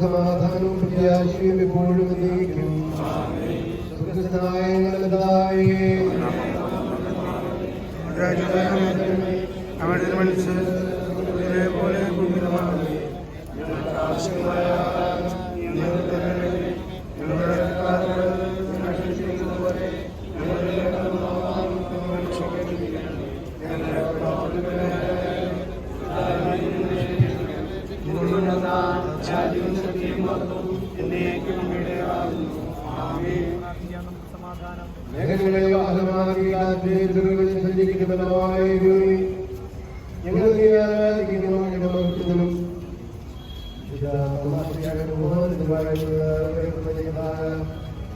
സമാധാനവും പ്രത്യാശയും എപ്പോഴും എന്നേക്കും സ്വർഗ്ഗസ്ഥനായ ഞങ്ങളുടെ പിതാവേ, അവിടെ മനുഷ്യർ പോലെ ഭൂമിയിലുമാണ് ആവശ്യമായ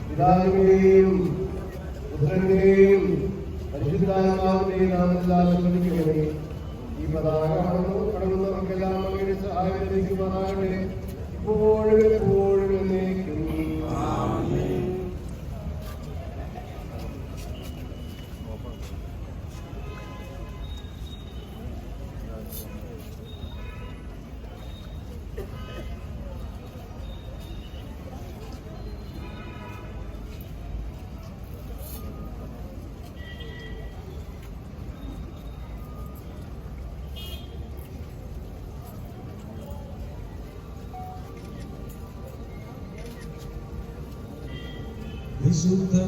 പിതാവിന്റെയും പുത്രന്റെയും പരിശുദ്ധാത്മാവിന്റെയും നാമത്തിൽ ആശീർവദിക്കണമേ ഈ പതാക കടന്നു കടന്നവർക്കെല്ലാം അങ്ങയുടെ സഹായം ലഭിക്കുമാറാകട്ടെ ഇപ്പോഴും എപ്പോഴും വിശുദ്ധ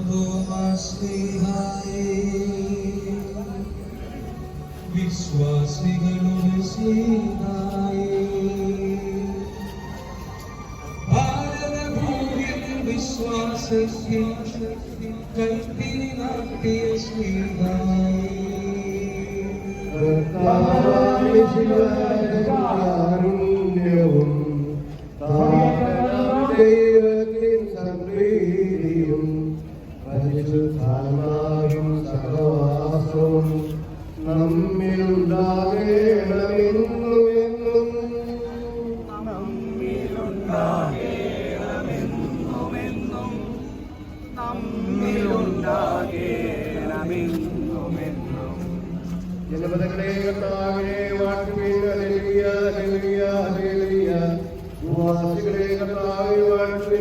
വിശ്വാസികളുടെ സ്നേഹായേ ഭാരതഭൂമിയിൽ വിശ്വാസത്തിൽ കൈത്തിരി നാട്ടിയ സ്നേഹായേ ദൈവത്തിൻ സംപ്രീതിയും പരിശുദ്ധാത്മാവും സഹവാസവും നമ്മിലുണ്ടാകേണമെന്നും എന്നും ജനപദങ്ങളെ കർത്താവിനെ വാഴ്ത്തുവിൻ ഹല്ലേലൂയ ഹല്ലേലൂയ ഹല്ലേലൂയ ഭൂവാസികളെ കർത്താവിനെ വാഴ്ത്തുവിൻ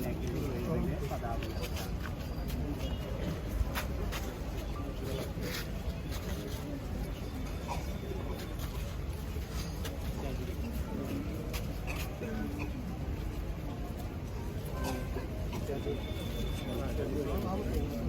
Thank you.